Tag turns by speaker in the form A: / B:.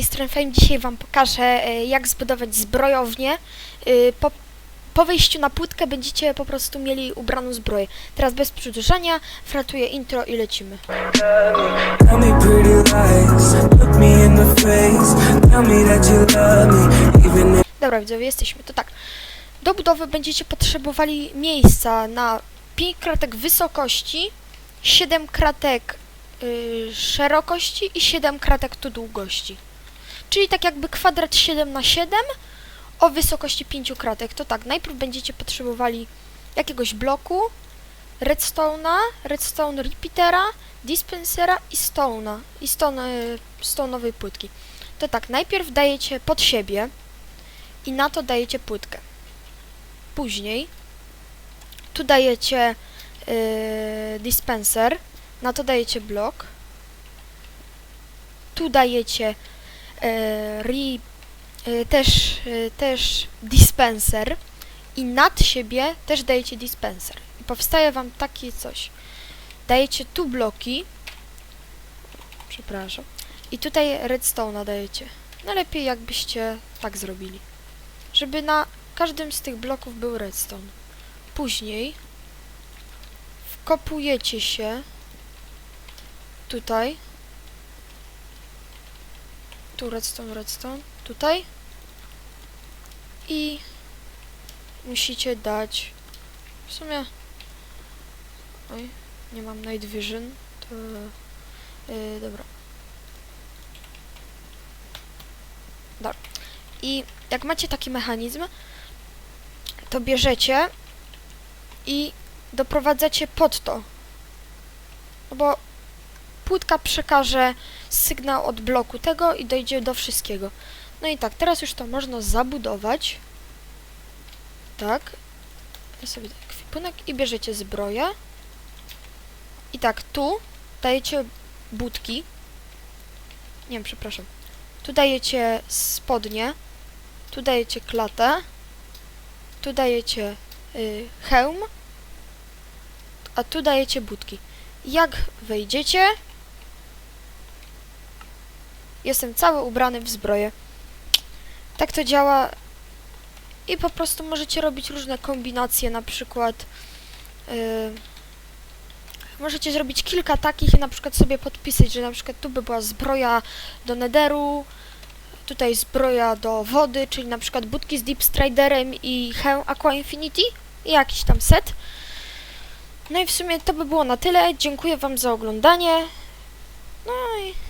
A: tej strony Fame. Dzisiaj Wam pokażę, e, jak zbudować zbrojownię. E, Po, po wejściu na płytkę będziecie po prostu mieli ubraną zbroję. Teraz bez przedłużania, fratuję intro i lecimy. Dobra, widzowie, jesteśmy. To tak. Do budowy będziecie potrzebowali miejsca na 5 kratek wysokości, 7 kratek y, szerokości i 7 kratek tu długości. Czyli tak jakby kwadrat 7 na 7 o wysokości 5 kratek. To tak, najpierw będziecie potrzebowali jakiegoś bloku, redstone'a, redstone repeatera, dispensera i stone'a, i stone, stone'owej płytki. To tak, najpierw dajecie pod siebie i na to dajecie płytkę. Później tu dajecie yy, dispenser, na to dajecie blok. Tu dajecie yy, re, yy, też, yy, też dispenser i nad siebie też dajecie dispenser. I powstaje wam takie coś. Dajecie tu bloki. Przepraszam. I tutaj redstone dajecie. No lepiej jakbyście tak zrobili żeby na każdym z tych bloków był redstone. Później wkopujecie się tutaj. Tu redstone, redstone. Tutaj. I musicie dać w sumie oj, nie mam night vision to yy, dobra dobra i jak macie taki mechanizm, to bierzecie i doprowadzacie pod to. No bo płytka przekaże sygnał od bloku tego i dojdzie do wszystkiego. No i tak, teraz już to można zabudować. Tak. Ja sobie tak kwipunek i bierzecie zbroję. I tak, tu dajecie budki. Nie wiem, przepraszam. Tu dajecie spodnie. Tu dajecie klatę. Tu dajecie y, hełm. A tu dajecie budki. Jak wejdziecie, jestem cały ubrany w zbroję. Tak to działa. I po prostu możecie robić różne kombinacje, na przykład y, możecie zrobić kilka takich i na przykład sobie podpisać, że na przykład tu by była zbroja do nederu, tutaj zbroja do wody, czyli na przykład budki z Deep Striderem i hełm Aqua Infinity i jakiś tam set. No i w sumie to by było na tyle. Dziękuję Wam za oglądanie. No i